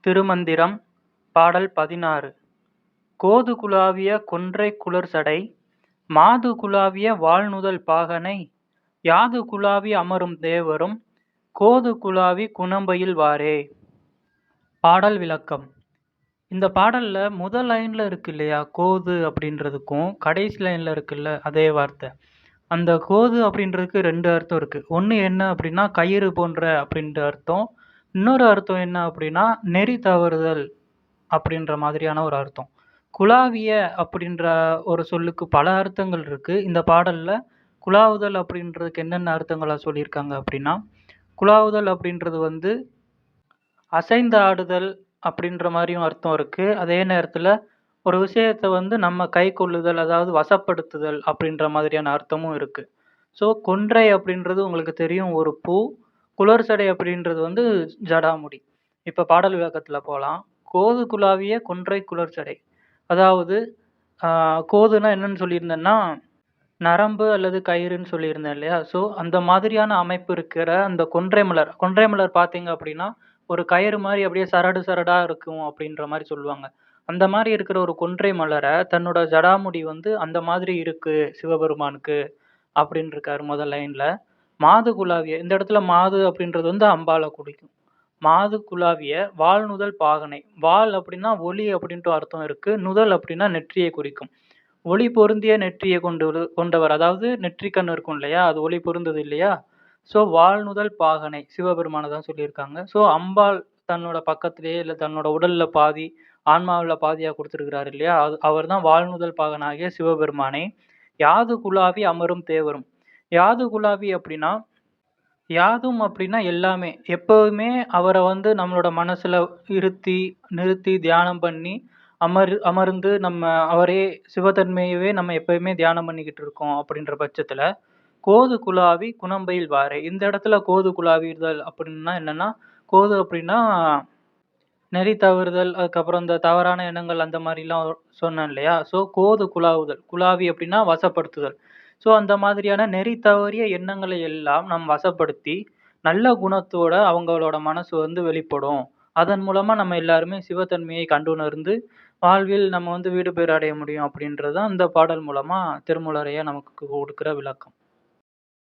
திருமந்திரம் பாடல் பதினாறு. கோது குலாவிய கொன்றைக் குழற்சடை மாது குலாவிய வாழ்நுதல் பாகனை யாது குலாவி அமரும் தேவரும் கோது குலாவி குணம்பையில் வாரே. பாடல் விளக்கம். இந்த பாடலில் முதல் லைனில் இருக்கு இல்லையா? கோது அப்படின்றதுக்கும் கடைசி லைனில் இருக்குல்ல அதே வார்த்தை. அந்த கோது அப்படின்றதுக்கு ரெண்டு அர்த்தம் இருக்குது ஒன்று என்ன அப்படின்னா கயிறு போன்ற அப்படின்ற அர்த்தம். இன்னொரு அர்த்தம் என்ன அப்படின்னா நெறி தவறுதல் அப்படின்ற மாதிரியான ஒரு அர்த்தம். குலாவிய அப்படின்ற ஒரு சொல்லுக்கு பல அர்த்தங்கள் இருக்குது இந்த பாடலில் குலாவுதல் அப்படின்றதுக்கு என்னென்ன அர்த்தங்களாக சொல்லியிருக்காங்க அப்படின்னா குலாவுதல் அப்படின்றது வந்து அசைந்து ஆடுதல் அப்படின்ற மாதிரியும் அர்த்தம் இருக்குது அதே நேரத்தில் ஒரு விஷயத்தை வந்து நம்ம கை கொள்ளுதல் அதாவது வசப்படுத்துதல் அப்படின்ற மாதிரியான அர்த்தமும் இருக்குது ஸோ கொன்றை அப்படின்றது உங்களுக்கு தெரியும். ஒரு பூ குளர்சடை அப்படின்றது வந்து ஜடாமுடி. இப்போ பாடல் விளக்கத்தில் போகலாம் கோது குலாவிய கொன்றை குளர்சடை அதாவது கோதுனா என்னன்னு சொல்லியிருந்தேன்னா நரம்பு அல்லது கயிறுன்னு சொல்லியிருந்தேன் இல்லையா? ஸோ அந்த மாதிரியான அமைப்பு இருக்கிற அந்த கொன்றை மலர். கொன்றை மலர் பார்த்தீங்க அப்படின்னா ஒரு கயிறு மாதிரி அப்படியே சரடு சரடா இருக்கும் அப்படின்ற மாதிரி சொல்லுவாங்க. அந்த மாதிரி இருக்கிற ஒரு கொன்றை மலரை தன்னோட ஜடாமுடி வந்து அந்த மாதிரி இருக்கு சிவபெருமானுக்கு அப்படின்னு இருக்காரு முதல் லைன்ல. மாது குலாவிய இந்த இடத்துல மாது அப்படின்றது வந்து அம்பாலை குறிக்கும். மாது குலாவிய வால் நுதல் பாகனை. வால் அப்படின்னா ஒளி அப்படின்ட்டு அர்த்தம் இருக்கு. நுதல் அப்படின்னா நெற்றியை குறிக்கும். ஒளி பொருந்திய நெற்றியை கொண்டு கொண்டவர் அதாவது நெற்றிக்கண் இருக்கும் இல்லையா? அது ஒளி பொருந்தது இல்லையா? ஸோ வாழ்நுதல் பாகனை சிவபெருமானை தான் சொல்லியிருக்காங்க. ஸோ அம்பாள் தன்னோட பக்கத்திலேயே இல்லை தன்னோட உடலில் பாதி ஆன்மாவில் பாதியாக கொடுத்துருக்கிறார் இல்லையா? அது அவர் தான் வாழ்நுதல் பாகனாகிய சிவபெருமானை. யாது குலாவி அமரும் தேவரும். யாது குலாவி அப்படின்னா யாதும் அப்படின்னா எல்லாமே. எப்போதுமே அவரை வந்து நம்மளோட மனசில் இருத்தி நிறுத்தி தியானம் பண்ணி அமர் அமர்ந்து நம்ம அவரே சிவத்தன்மையவே நம்ம எப்பயுமே தியானம் பண்ணிக்கிட்டு இருக்கோம் அப்படின்ற பட்சத்தில் கோது குலாவி குணம்பையில் வாரே. இந்த இடத்துல கோது குலாவிடுதல் அப்படின்னா என்னென்னா கோது அப்படின்னா நெறி தவறுதல் அதுக்கப்புறம் இந்த தவறான எண்ணங்கள் அந்த மாதிரிலாம் சொன்னேன் இல்லையா? ஸோ கோது குலாவுதல். குலாவி அப்படின்னா வசப்படுத்துதல். ஸோ அந்த மாதிரியான நெறி தவறிய எண்ணங்களை எல்லாம் நம் வசப்படுத்தி நல்ல குணத்தோட அவங்களோட மனசு வந்து வெளிப்படும். அதன் மூலமா நம்ம எல்லாருமே சிவத்தன்மையை கண்டுணர்ந்து வாழ்வில் நம்ம வந்து வீடு பேர் அடைய முடியும் அப்படின்றது தான் இந்த பாடல் மூலமா திருமூலரையா நமக்கு கொடுக்குற விளக்கம்.